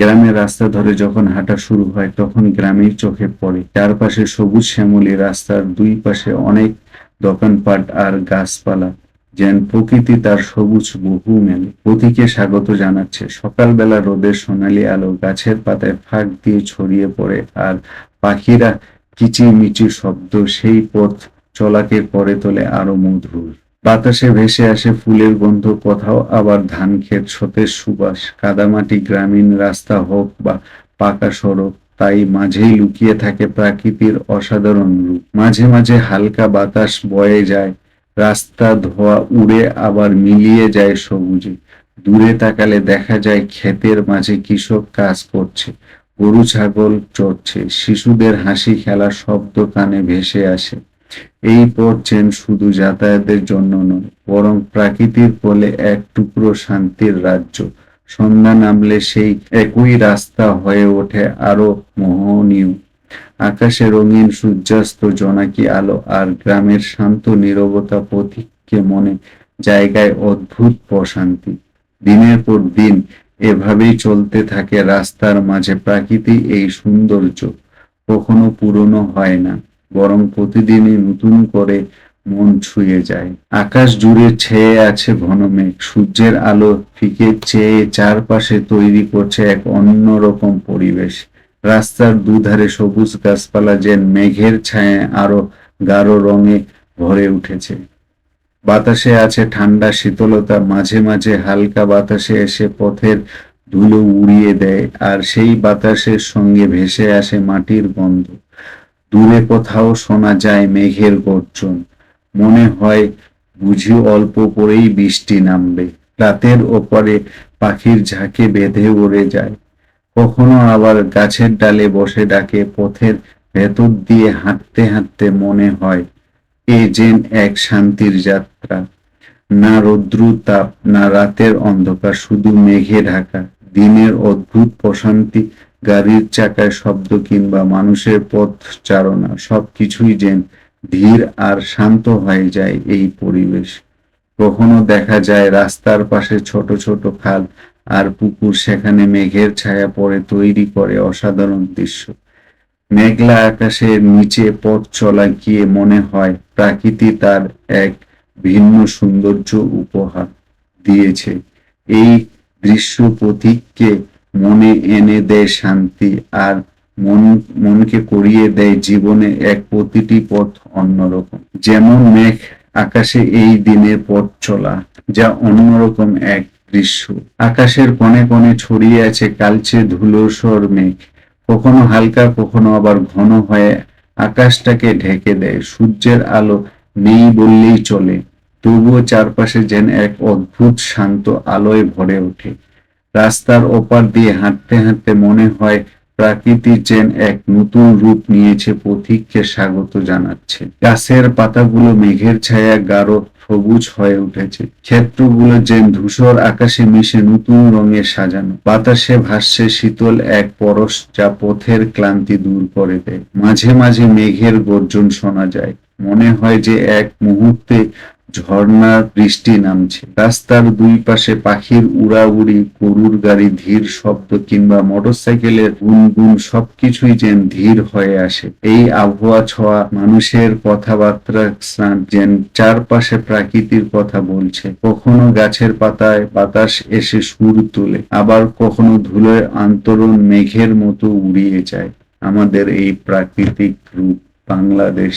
গ্রামের রাস্তা ধরে যখন হাঁটা শুরু হয়, তখন গ্রামের চোখে পড়ে। চারপাশে সবুজ শ্যামলী রাস্তার দুই পাশে অনেক দোকানপাট আর গাছপালা, যেন প্রকৃতি তার সবুজ বহু মেলে পথিকে স্বাগত জানাচ্ছে, সকালবেলা রোদের সোনালি আলো গাছের পাতায় ফাঁক দিয়ে ছড়িয়ে পড়ে আর পাখিরা কিচিরমিচির শব্দ সেই পথ চলাকে করে তোলে আরও মধুর। বাতাসে ভেসে আসে ফুলের গন্ধ, কোথাও আবার ধান ক্ষেত সতেজ সুবাস। কাদামাটি গ্রামীণ রাস্তা হোক বা পাকা সড়ক, তাই মাঝেই লুকিয়ে থাকে প্রাকৃতির অসাধারণ রূপ। মাঝে মাঝে হালকা বাতাস বয়ে যায়, রাস্তা ধোয়া উড়ে আবার মিলিয়ে যায় সবুজে। দূরে তাকালে দেখা যায় ক্ষেতের মাঝে কৃষক কাজ করছে, গরু, ছাগল চড়ছে, শিশুদের হাসি খেলা শব্দ কানে ভেসে আসে। এই পথ যেন শুধু যাতায়াতের জন্য নয়, বরং প্রাকৃতির কোলে এক টুকরো শান্তির রাজ্য। সন্ধ্যা নামলে সেই একই রাস্তা হয়ে ওঠে আরও মোহনীয়। আকাশে রঙিন সূর্যাস্ত, জোনাকি আলো আর গ্রামের শান্ত নীরবতা পথিককে মনে জায়গায় অদ্ভুত প্রশান্তি। দিনের পর দিন এভাবেই চলতে থাকে রাস্তার মাঝে প্রাকৃতিক এই সৌন্দর্য। কখনো পুরনো হয় না। বরং প্রতিদিনই নতুন করে মন ছুঁয়ে যায়। আকাশ জুড়ে ছেয়ে আছে ঘন মেঘ। সূর্যের আলো ফিকে চেয়ে চারপাশে তৈরি করছে এক অন্যরকম পরিবেশ। রাস্তার দুধারে সবুজ গাছপালা যেন মেঘের ছায়ায় আরও গাঢ় রঙে ভরে উঠেছে। বাতাসে আছে ঠান্ডা শীতলতা, মাঝে মাঝে হালকা বাতাসে এসে পথের ধুলো উড়িয়ে দেয়, আর সেই বাতাসের সঙ্গে ভেসে আসে মাটির গন্ধ। দূরে কোথাও শোনা যায় মেঘের গর্জন। মনে হয় বুঝি অল্প পরেই বৃষ্টি নামবে। রাতের ওপরে পাখির ঝাঁকে বেঁধে উড়ে যায়। কখনো আবার গাছের ডালে বসে ডাকে, পথের ভেতর দিয়ে হাঁটতে হাঁটতে মনে হয় এ যেন এক শান্তির যাত্রা। না রৌদ্রু তাপ, না রাতের অন্ধকার, শুধু মেঘে ঢাকা। দিনের অদ্ভুত প্রশান্তি গাড়ির চাকায় শব্দ কিংবা মানুষের পথ চারণা সবকিছুই যেন ধীর আর শান্ত হয়ে যায় এই পরিবেশ। কখনো দেখা যায় রাস্তার পাশে ছোট ছোট খাল আর পুকুর সেখানে মেঘের ছায়া পড়ে তৈরি করে অসাধারণ দৃশ্য। মেঘলা আকাশের নিচে পথ চলা গিয়ে মনে হয় প্রাকৃতি তার এক ভিন্ন সৌন্দর্য উপহার দিয়েছে। এই দৃশ্য প্রতীককে মনে এনে দেয় শান্তি আর মন, মনকে করিয়ে দেয় জীবনে এক প্রতিটি পথ অন্যরকম। যেমন মেঘ আকাশে এই দিনের পথ চলা, যা অন্যরকম এক দৃশ্য। আকাশের কোণে কোণে ছড়িয়ে আছে কালচে ধুলোসর মেঘ। কখনো হালকা, কখনো আবার ঘন হয়ে আকাশটাকে ঢেকে দেয়। সূর্যের আলো নেই বললেই চলে, তবুও চারপাশে যেন এক অদ্ভুত শান্ত আলোয় ভরে ওঠে। রাস্তার ওপার দিয়ে হাঁটতে হাঁটতে মনে হয় প্রাকৃতি যেন এক নতুন রূপ নিয়েছে, পথিককে স্বাগত জানাচ্ছে। গাছের পাতাগুলো মেঘের ছায়া গাঢ় সবুজ হয়ে উঠেছে। ক্ষেত্রগুলো যেন ধূসর আকাশে মিশে নতুন রঙে সাজানো। বাতাসে ভাসছে শীতল এক পরশ যা পথের ক্লান্তি দূর করে দেয়। মাঝে মাঝে মেঘের গর্জন শোনা যায়। মনে হয় যে এক মুহূর্তে ঝর্ণার বৃষ্টি নামছে। রাস্তার দুই পাশে পাখির উড়াউড়ি, গরুর গাড়ি, ধীর শব্দ কিংবা মোটরসাইকেলের গুনগুন, সবকিছুই যেন ধীর হয়ে আসে। এই আবহাওয়া ছোঁয়া মানুষের কথাবার্তা যেন চারপাশে প্রাকৃতির কথা বলছে। কখনো গাছের পাতায় বাতাস এসে সুর তোলে, আবার কখনো ধুলোয় আন্তরণ মেঘের মতো উড়িয়ে যায়। আমাদের এই প্রাকৃতিক রূপ বাংলাদেশ।